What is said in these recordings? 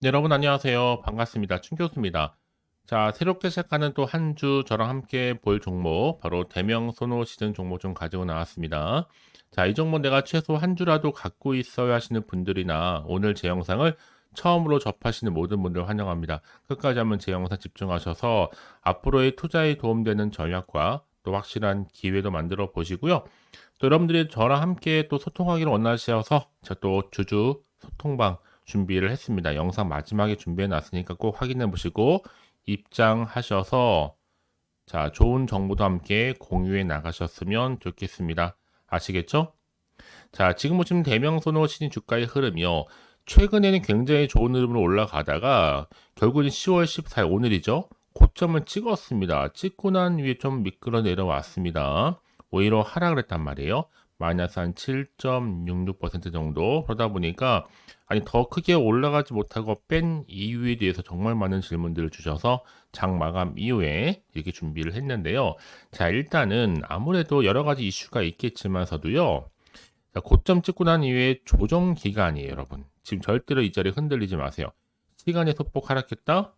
네, 여러분 안녕하세요. 반갑습니다. 춘 교수입니다. 자, 새롭게 시작하는 또 한 주 저랑 함께 볼 종목, 바로 대명 선호 시즌 종목 좀 가지고 나왔습니다. 자, 이 종목 내가 최소 한 주라도 갖고 있어야 하시는 분들이나 오늘 제 영상을 처음으로 접하시는 모든 분들 환영합니다. 끝까지 한번 제 영상 집중하셔서 앞으로의 투자에 도움되는 전략과 또 확실한 기회도 만들어 보시고요. 또 여러분들이 저랑 함께 또 소통하기를 원하셔서 저또 주주 소통방 준비를 했습니다. 영상 마지막에 준비해 놨으니까 꼭 확인해 보시고 입장하셔서 자, 좋은 정보도 함께 공유해 나가셨으면 좋겠습니다. 아시겠죠? 자, 지금 보시면 대명선호 신인 주가의 흐름이요. 최근에는 굉장히 좋은 흐름으로 올라가다가 결국은 10월 14일 오늘이죠. 고점을 찍었습니다. 찍고 난 위에 좀 미끄러 내려왔습니다. 오히려 하락을 했단 말이에요. 마이너스 한 7.66% 정도 그러다 보니까 아니 더 크게 올라가지 못하고 뺀 이유에 대해서 정말 많은 질문들을 주셔서 장 마감 이후에 이렇게 준비를 했는데요. 자 일단은 아무래도 여러 가지 이슈가 있겠지만서도요. 자, 고점 찍고 난 이후에 조정 기간이에요, 여러분. 지금 절대로 이 자리 흔들리지 마세요. 시간이 소폭 하락했다.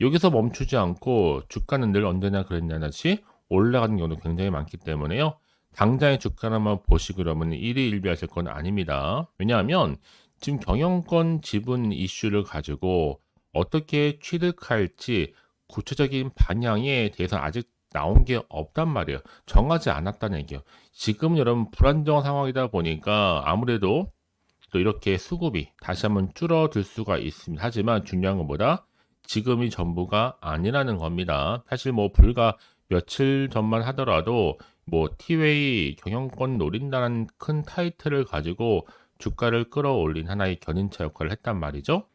여기서 멈추지 않고 주가는 늘 언제나 그랬냐 다시 올라가는 경우도 굉장히 많기 때문에요. 당장의 주가를 한번 보시고 그러면 일희일비하실 건 아닙니다. 왜냐하면 지금 경영권 지분 이슈를 가지고 어떻게 취득할지 구체적인 방향에 대해서 아직 나온 게 없단 말이에요. 정하지 않았다는 얘기예요. 지금 여러분 불안정 상황이다 보니까 아무래도 또 이렇게 수급이 다시 한번 줄어들 수가 있습니다. 하지만 중요한 것보다 지금이 전부가 아니라는 겁니다. 사실 뭐 불과 며칠 전만 하더라도 뭐 티웨이 경영권 노린다는 큰 타이틀을 가지고 주가를 끌어올린 하나의 견인차 역할을 했단 말이죠.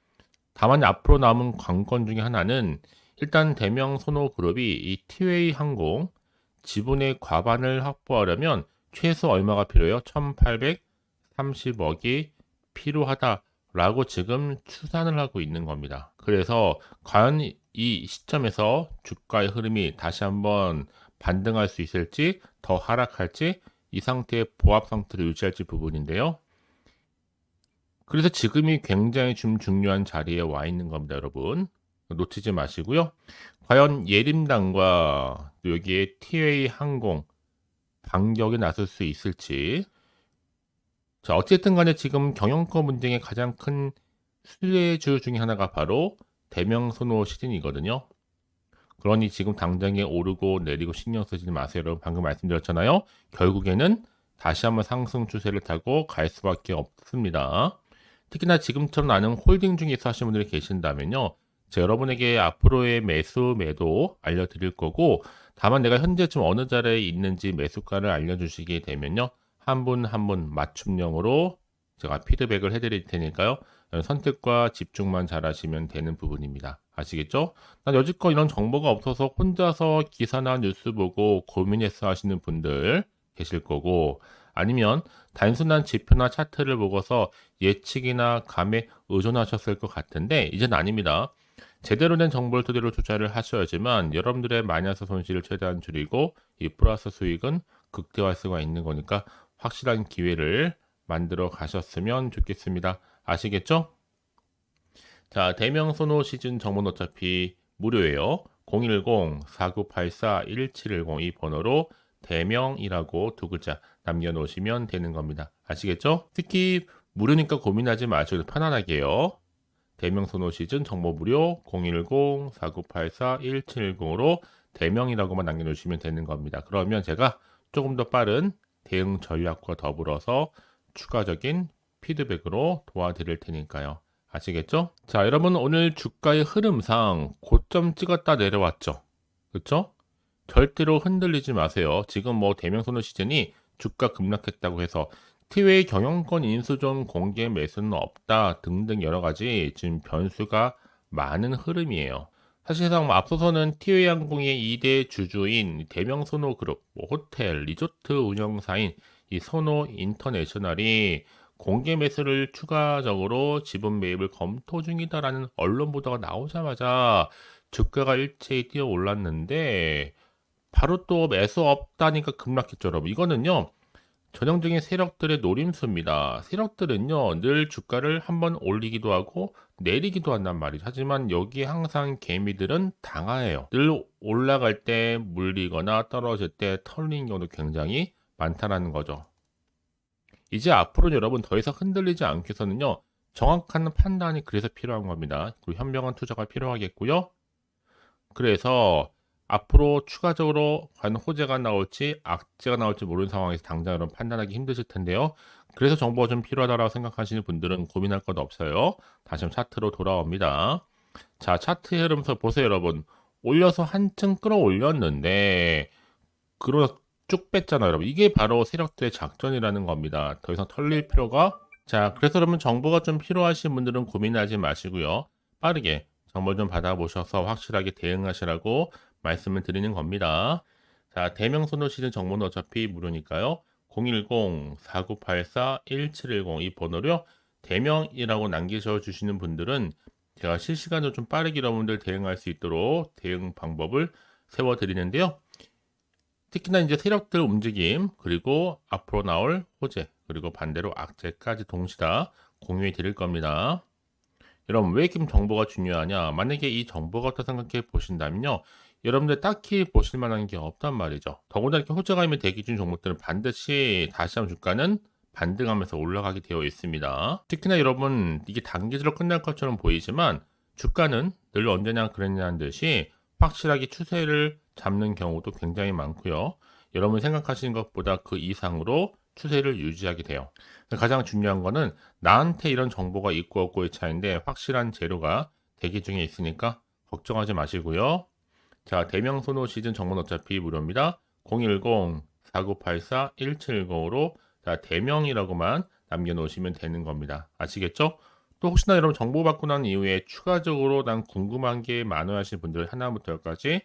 다만 앞으로 남은 관건 중에 하나는 일단 대명 선호 그룹이 이 티웨이 항공 지분의 과반을 확보하려면 최소 얼마가 필요해요? 1830억이 필요하다라고 지금 추산을 하고 있는 겁니다. 그래서 과연 이 시점에서 주가의 흐름이 다시 한번 반등할 수 있을지 더 하락할지 이 상태의 보합 상태를 유지할지 부분인데요. 그래서 지금이 굉장히 좀 중요한 자리에 와 있는 겁니다, 여러분. 놓치지 마시고요. 과연 예림당과 여기에 TA 항공 반격에 나설 수 있을지. 자, 어쨌든 간에 지금 경영권 문제의 가장 큰 수혜주 중에 하나가 바로 대명선호 시즌이거든요. 그러니 지금 당장에 오르고 내리고 신경 쓰지 마세요. 여러분 방금 말씀드렸잖아요. 결국에는 다시 한번 상승 추세를 타고 갈 수밖에 없습니다. 특히나 지금처럼 나는 홀딩 중에서 하시는 분들이 계신다면요. 제가 여러분에게 앞으로의 매수 매도 알려드릴 거고 다만 내가 현재 좀 어느 자리에 있는지 매수가를 알려주시게 되면요. 한 분 한 분 맞춤형으로 제가 피드백을 해드릴 테니까요. 선택과 집중만 잘 하시면 되는 부분입니다. 아시겠죠? 난 여지껏 이런 정보가 없어서 혼자서 기사나 뉴스 보고 고민해서 하시는 분들 계실 거고 아니면 단순한 지표나 차트를 보고서 예측이나 감에 의존하셨을 것 같은데 이제는 아닙니다. 제대로 된 정보를 토대로 투자를 하셔야지만 여러분들의 마이너스 손실을 최대한 줄이고 이 플러스 수익은 극대화할 수가 있는 거니까 확실한 기회를 만들어 가셨으면 좋겠습니다. 아시겠죠? 자, 대명 선호 시즌 정보는 어차피 무료예요. 010-4984-1710 이 번호로 대명이라고 두 글자 남겨놓으시면 되는 겁니다. 아시겠죠? 특히 무료니까 고민하지 마셔도 편안하게 요. 대명 선호 시즌 정보 무료 010-4984-1710으로 대명이라고만 남겨놓으시면 되는 겁니다. 그러면 제가 조금 더 빠른 대응 전략과 더불어서 추가적인 피드백으로 도와드릴 테니까요. 아시겠죠? 자, 여러분 오늘 주가의 흐름상 고점 찍었다 내려왔죠. 그렇죠? 절대로 흔들리지 마세요. 지금 뭐 대명선호 시즌이 주가 급락했다고 해서 티웨이 경영권 인수존 공개 매수는 없다 등등 여러 가지 지금 변수가 많은 흐름이에요. 사실상 뭐 앞서서는 티웨이 항공의 2대 주주인 대명선호 그룹, 뭐 호텔, 리조트 운영사인 이 선호 인터내셔널이 공개 매수를 추가적으로 지분 매입을 검토 중이다라는 언론 보도가 나오자마자 주가가 일체히 뛰어 올랐는데 바로 또 매수 없다니까 급락했죠, 여러분. 이거는요. 전형적인 세력들의 노림수입니다. 세력들은요, 늘 주가를 한번 올리기도 하고 내리기도 한단 말이죠. 하지만 여기 항상 개미들은 당하해요. 늘 올라갈 때 물리거나 떨어질 때 털리는 경우도 굉장히 많다라는 거죠. 이제 앞으로 여러분 더 이상 흔들리지 않기 위해서는요. 정확한 판단이 그래서 필요한 겁니다. 그리고 현명한 투자가 필요하겠고요. 그래서 앞으로 추가적으로 과연 호재가 나올지 악재가 나올지 모르는 상황에서 당장 여러분 판단하기 힘드실 텐데요. 그래서 정보가 좀 필요하다고 생각하시는 분들은 고민할 것 없어요. 다시 한번 차트로 돌아옵니다. 자, 차트 흐름에서 보세요, 여러분. 올려서 한층 끌어올렸는데, 그러다 쭉 뺐잖아요, 여러분. 이게 바로 세력들의 작전이라는 겁니다. 더 이상 털릴 필요가. 자, 그래서 여러분 정보가 좀 필요하신 분들은 고민하지 마시고요. 빠르게 정보 좀 받아보셔서 확실하게 대응하시라고 말씀을 드리는 겁니다. 자, 대명선호 시즌 정보는 어차피 무료니까요. 010-4984-1710 이 번호로 대명이라고 남기셔 주시는 분들은 제가 실시간으로 좀 빠르게 여러분들 대응할 수 있도록 대응 방법을 세워 드리는데요. 특히나 이제 세력들 움직임 그리고 앞으로 나올 호재 그리고 반대로 악재까지 동시 다 공유해 드릴 겁니다. 여러분 왜 이렇게 정보가 중요하냐? 만약에 이 정보가 없다 생각해 보신다면요. 여러분들 딱히 보실 만한 게 없단 말이죠. 더군다나 이렇게 호재가임이 대기 중 종목들은 반드시 다시 한번 주가는 반등하면서 올라가게 되어 있습니다. 특히나 여러분 이게 단기적으로 끝날 것처럼 보이지만 주가는 늘 언제나 그랬냐는 듯이 확실하게 추세를 잡는 경우도 굉장히 많고요. 여러분이 생각하시는 것보다 그 이상으로 추세를 유지하게 돼요. 가장 중요한 거는 나한테 이런 정보가 있고 없고의 차이인데 확실한 재료가 대기 중에 있으니까 걱정하지 마시고요. 자, 대명선호 시즌 정보는 어차피 무료입니다. 010-4984-1710으로 자, 대명이라고만 남겨놓으시면 되는 겁니다. 아시겠죠? 또 혹시나 여러분 정보 받고 난 이후에 추가적으로 난 궁금한 게 많아 하시는 분들 하나부터 열까지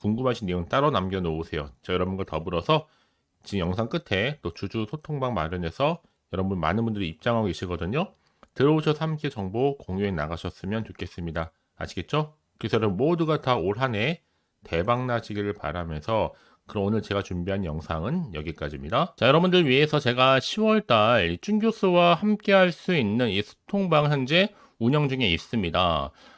궁금하신 내용 따로 남겨놓으세요. 저 여러분과 더불어서 지금 영상 끝에 또 주주 소통방 마련해서 여러분 많은 분들이 입장하고 계시거든요. 들어오셔서 함께 정보 공유해 나가셨으면 좋겠습니다. 아시겠죠? 그래서 여러분 모두가 다 올 한 해 대박 나시기를 바라면서 그럼 오늘 제가 준비한 영상은 여기까지입니다. 자, 여러분들 위해서 제가 10월달 쭌교수와 함께 할 수 있는 이 소통방 현재 운영 중에 있습니다.